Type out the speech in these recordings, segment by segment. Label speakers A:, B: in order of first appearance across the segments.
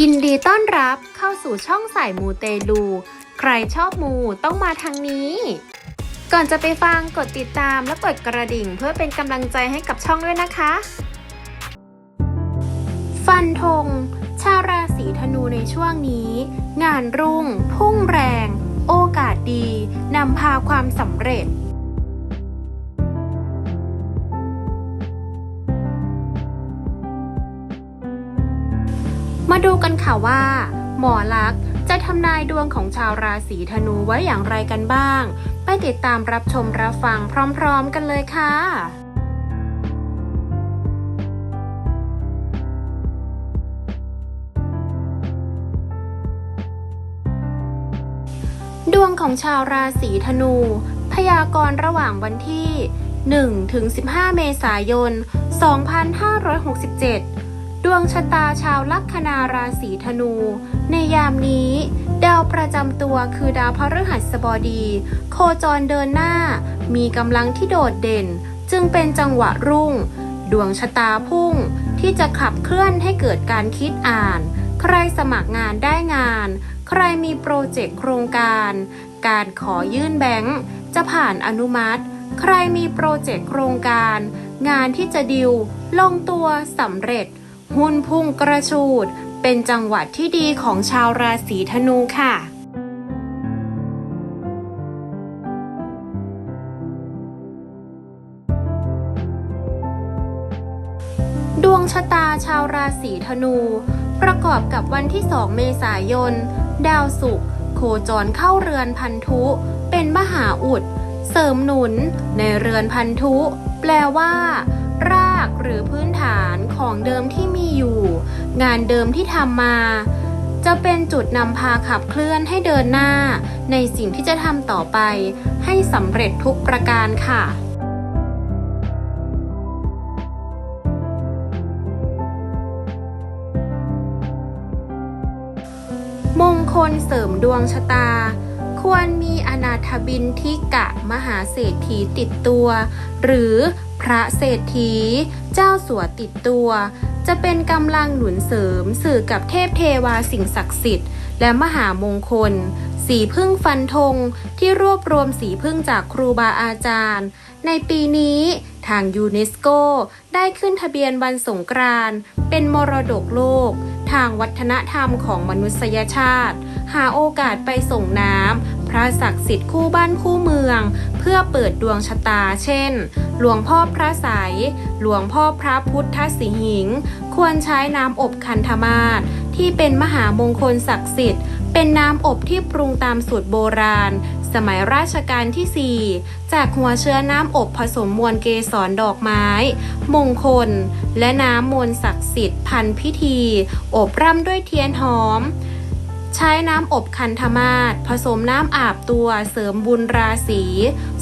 A: ยินดีต้อนรับเข้าสู่ช่องสายมูเตลู ใครชอบมูต้องมาทางนี้ ก่อนจะไปฟังกดติดตามและกดกระดิ่งเพื่อเป็นกำลังใจให้กับช่องด้วยนะคะ ฟันธงชาวราศีธนูในช่วงนี้ งานรุ่ง พุ่งแรง โอกาสดีนำพาความสำเร็จ มาดูกันค่ะว่า หมอลักษณ์จะทำนายดวงของชาวราศีธนูไว้อย่างไรกันบ้าง ไปติดตามรับชมรับฟังพร้อมๆกันเลยค่ะดวงของชาวราศีธนู พยากรณ์ระหว่างวันที่ 1 ถึง 15 เมษายน 2567 ดวงชะตาชาวลัคนาราศีธนู ในยามนี้ ดาวประจำตัวคือดาวพฤหัสบดี โคจรเดินหน้า มีกำลังที่โดดเด่น จึงเป็นจังหวะรุ่ง ดวงชะตาพุ่งที่จะขับเคลื่อนให้เกิดการคิดอ่าน ใครสมัครงานได้งาน ใครมีโปรเจกต์โครงการ การขอยื่นแบงค์จะผ่านอนุมัติ ใครมีโปรเจกต์โครงการ งานที่จะดิว ลงตัวสำเร็จ หุ้นพุ่งกระชูด เป็นจังหวัดที่ดีของชาวราศีธนูค่ะดวงชะตาชาวราศีธนู ประกอบกับวันที่ 2 เมษายน ดาวศุกร์โคจรเข้าเรือนพันธุ เป็นมหาอุด เสริมหนุน ในเรือนพันธุ แปลว่า รากหรือพื้นฐานของเดิมที่ อยู่ งานเดิมที่ทำมา จะเป็นจุดนำพาขับเคลื่อนให้เดินหน้า ในสิ่งที่จะทำต่อไป ให้สำเร็จทุกประการค่ะมงคลเสริมดวงชะตา ควรมีอนาถบินทิกะมหาเศรษฐีติดตัว หรือพระเศรษฐี เจ้าสัวติดตัว จะเป็นกำลังหนุนเสริมสื่อกับเทพเทวาสิ่งศักดิ์สิทธิ์ และมหามงคล สีพึ่งฟันธงที่รวบรวมสีพึ่งจากครูบาอาจารย์ ในปีนี้ทางยูเนสโกได้ขึ้นทะเบียนวันสงกรานต์เป็นมรดกโลก ทางวัฒนธรรมของมนุษยชาติ หาโอกาสไปส่งน้ำ พระศักดิ์สิทธิ์คู่บ้านคู่เมือง เพื่อเปิดดวงชะตา เช่น หลวงพ่อพระใสยหลวงพ่อพระพุทธสิหิง ควรใช้น้ำอบคันธมาศที่เป็นมหามงคลศักดิ์สิทธิ์ เป็นน้ำอบที่ปรุงตามสูตรโบราณ สมัยราชการที่ 4 จากหัวเชื้อน้ำอบผสมมวลเกสรดอกไม้ มงคล และน้ำมนต์ศักดิ์สิทธิ์พันพิธี อบร่ำด้วยเทียนหอม ใช้น้ำอบคันธมาศผสมน้ำอาบตัวเสริมบุญราศี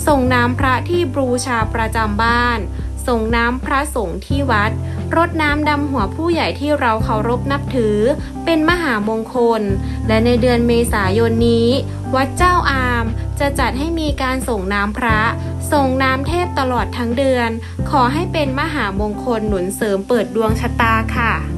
A: ส่งน้ำพระที่บูชาประจำบ้าน ส่งน้ำพระสงฆ์ที่วัด รดน้ำดำหัวผู้ใหญ่ที่เราเคารพนับถือ เป็นมหามงคล และในเดือนเมษายนนี้ วัดเจ้าอามจะจัดให้มีการส่งน้ำพระ ส่งน้ำเทพตลอดทั้งเดือน ขอให้เป็นมหามงคลหนุนเสริมเปิดดวงชะตาค่ะ